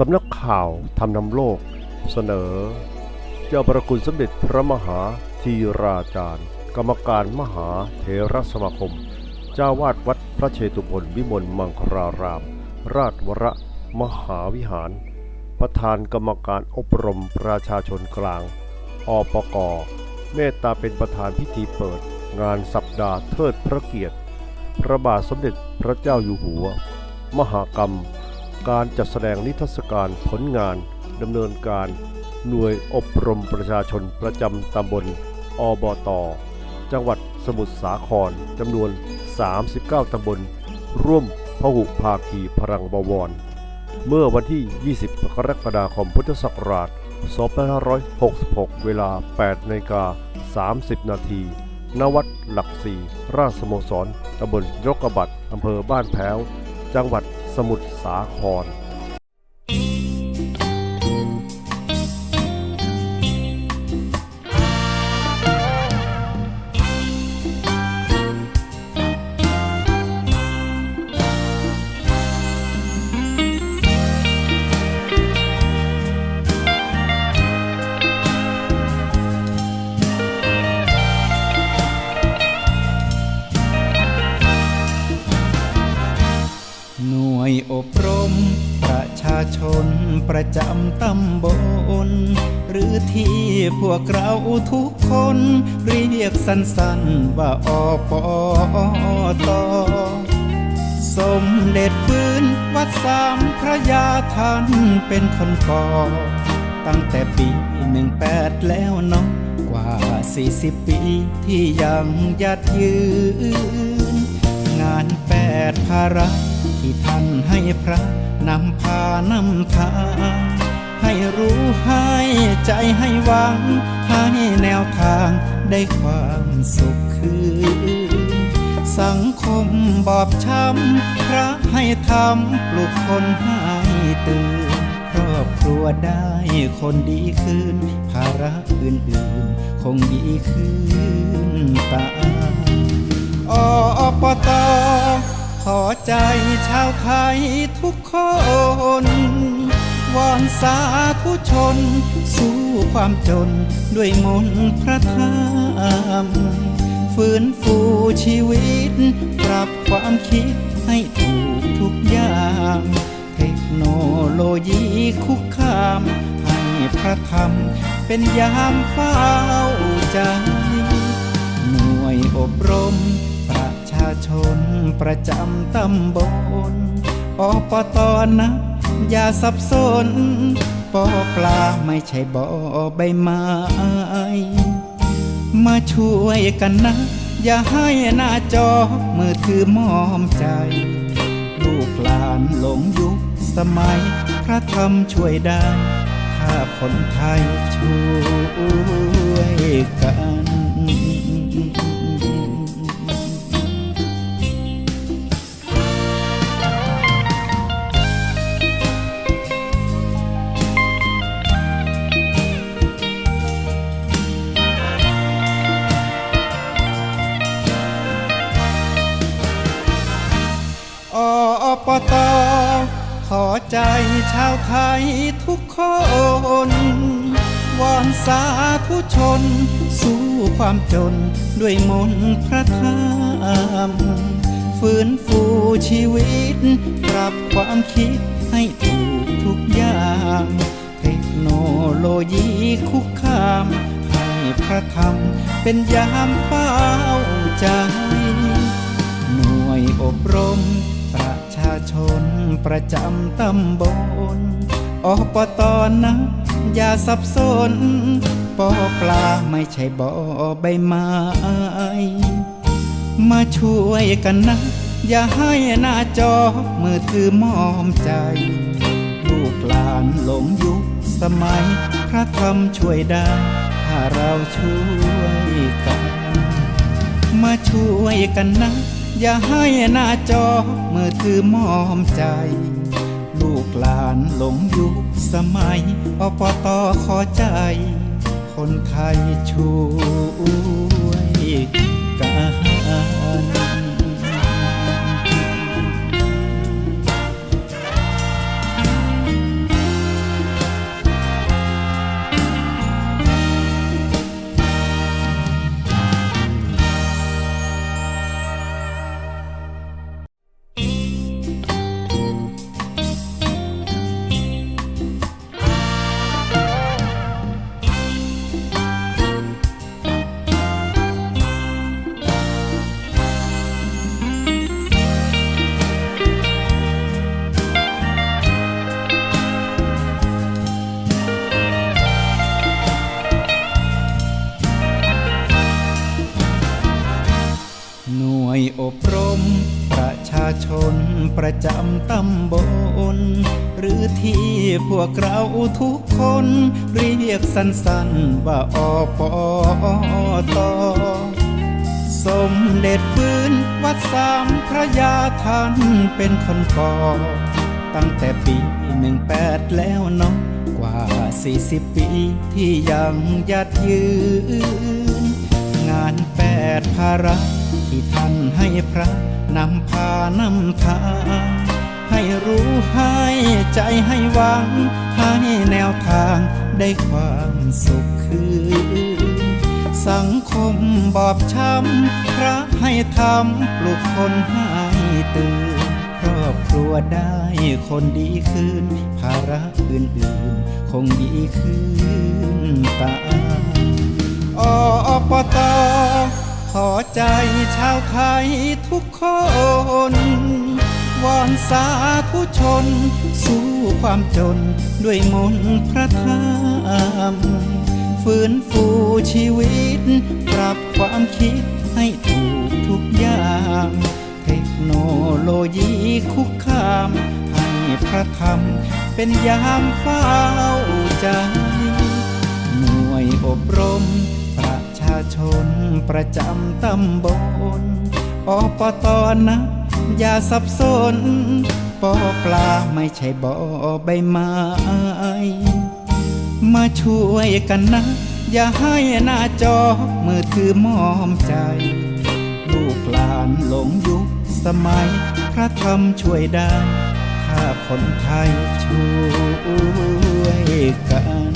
สำนักข่าวทำนำโลก เสนอ เจ้าประคุณสมเด็จพระมหาธีราจารย์ กรรมการมหาเถรสมาคม เจ้าวาดวัดพระเชตุพนวิมลมังคลาราม ราชวรมหาวิหาร ประธานกรรมการอบรมประชาชนกลาง อปกเมตตาเป็นประธานพิธีเปิด งานสัปดาห์เทิดพระเกียรติ พระบาทสมเด็จพระเจ้าอยู่หัว มหากรรม การจัดแสดงนิทรรศการผลงานดำเนินการหน่วยอบรมประชาชนประจำตำบล อบต จังหวัดสมุทรสาครจำนวน 39 ตำบล ร่วมพหุภาคีพลังบวร เมื่อวันที่ 20 กรกฎาคมพุทธศักราช 2566 เวลา 8นาฬิกา30 นาทีณวัดหลักสี่ราชสโมสรตำบลยกกระบัดอำเภอบ้านแพ้ว จังหวัด มุทรสาคร ประจำตำบล หรือที่พวกเราทุกคน เรียกสั้นๆว่าอปตสมเด็จฟื้นวัดสามพระยาท่านเป็นคนก่อตั้งแต่ปีหนึ่งแปดแล้วเนาะกว่าสี่สิบปีที่ยังยัดยืน งานแปดภาระ ที่ท่านให้พระนำพานำทางให้รู้ให้ใจให้หวัง ให้แนวทางได้ความสุขคืนสังคมบอบช้ำพระให้ทำปลุกคนให้ตื่นครอบครัวได้คนดีขึ้น ภาระอื่นๆ คงดีขึ้นตามอปต ขอใจชาวไทยทุกคน วอนสาธุชน สู้ความจนด้วยมนพระธรรมฟื้นฟูชีวิต ปรับความคิดให้ถูกทุกอย่าง เทคโนโลยีคุกคาม ให้พระธรรมเป็นยามเฝ้าใจ หน่วยอบรม ชาชนประจำตำบลอปตอนะ อย่าสับสนปอปลาไม่ใช่บ่อใบไม้มาช่วยกันนะ อย่าให้หน้าจอมือถือมอมใจ ลูกหลานหลงยุคสมัย พระธรรมช่วยได้ ถ้าคนไทยช่วยกัน ปตขอใจชาวไทยทุกคนวอนสาธุชน สู้ความจนด้วยมนพระธรรมฟื้นฟูชีวิต ปรับความคิดให้ถูกทุกอย่าง เทคโนโลยีคุกคาม ให้พระธรรมเป็นยามเฝ้าใจ หน่วยอบรม ชนประจำตำบลอปตอนะ อย่าสับสนปอปลาไม่ใช่บ่อใบไม้ มาช่วยกันนะ อย่าให้หน้าจอมือถือมอมใจ ลูกหลานหลงยุคสมัย พระธรรมช่วยได้ ถ้าเราช่วยกัน มาช่วยกันนะ อย่าให้หน้าจอมือถือมอมใจ ลูกหลานหลงยุคสมัยอปตอขอใจ คนไทยชู ตำบล หรือที่พวกเราทุกคน เรียกสั้นๆว่าอปอตสมเด็จฟื้นวัดสามพระยาท่านเป็นคนก่อตั้งแต่ปีหนึ่งแปดแล้วเนาะกว่าสี่สิบปีที่ยังยัดยืน งานแปดภาระที่ท่านให้พระนำพานำทาง ให้รู้ให้ใจให้หวัง ให้แนวทางได้ความสุขคืนสังคมบอบช้ำพระให้ทำปลุกคนให้ตื่นครอบครัวได้คนดีขึ้น ภาระอื่นๆ คงดีขึ้นตามอปตขอใจชาวไทยทุกคน วอนสาธุชน สู้ความจนด้วยมนต์พระธรรมฟื้นฟูชีวิต ปรับความคิดให้ถูกทุกอย่าง เทคโนโลยีคุกคาม ให้พระธรรมเป็นยามเฝ้าใจหน่วยอบรม ประชาชนประจำตำบลอปตนะ อย่าสับสนปอปลาไม่ใช่บ่อใบไม้มาช่วยกันนะ อย่าให้หน้าจอมือถือมอมใจ ลูกหลานหลงยุคสมัย พระธรรมช่วยได้ ถ้าคนไทยช่วยกัน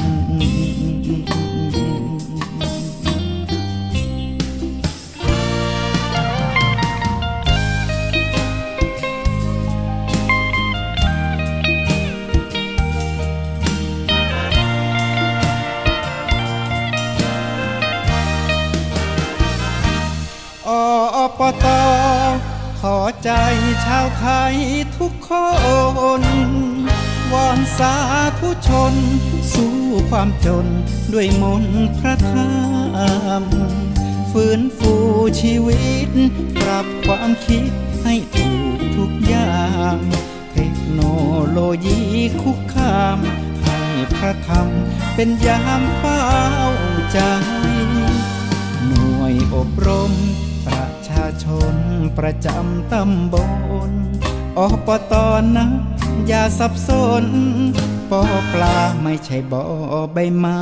ปตขอใจชาวไทยทุกคน วอนสาธุชน สู้ความจนด้วยมนพระธรรมฟื้นฟูชีวิต ปรับความคิดให้ถูกทุกอย่าง เทคโนโลยีคุกคาม ให้พระธรรมเป็นยามเฝ้าใจ หน่วยอบรม ชนประจำตำบลอปตอนะ อย่าสับสนปอปลาไม่ใช่บ่อใบไม้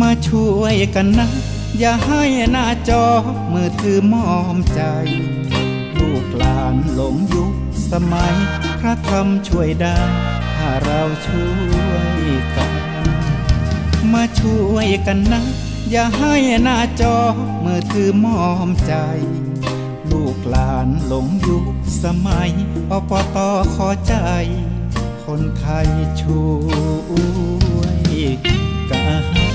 มาช่วยกันนะ อย่าให้หน้าจอมือถือมอมใจ ลูกหลานหลงยุคสมัย พระธรรมช่วยได้ ถ้าเราช่วยกัน มาช่วยกันนะ อย่าให้หน้าจอมือถือมอมใจ ลูกหลานหลงยุคสมัยปปตอขอใจ คนไทยช่วยกัน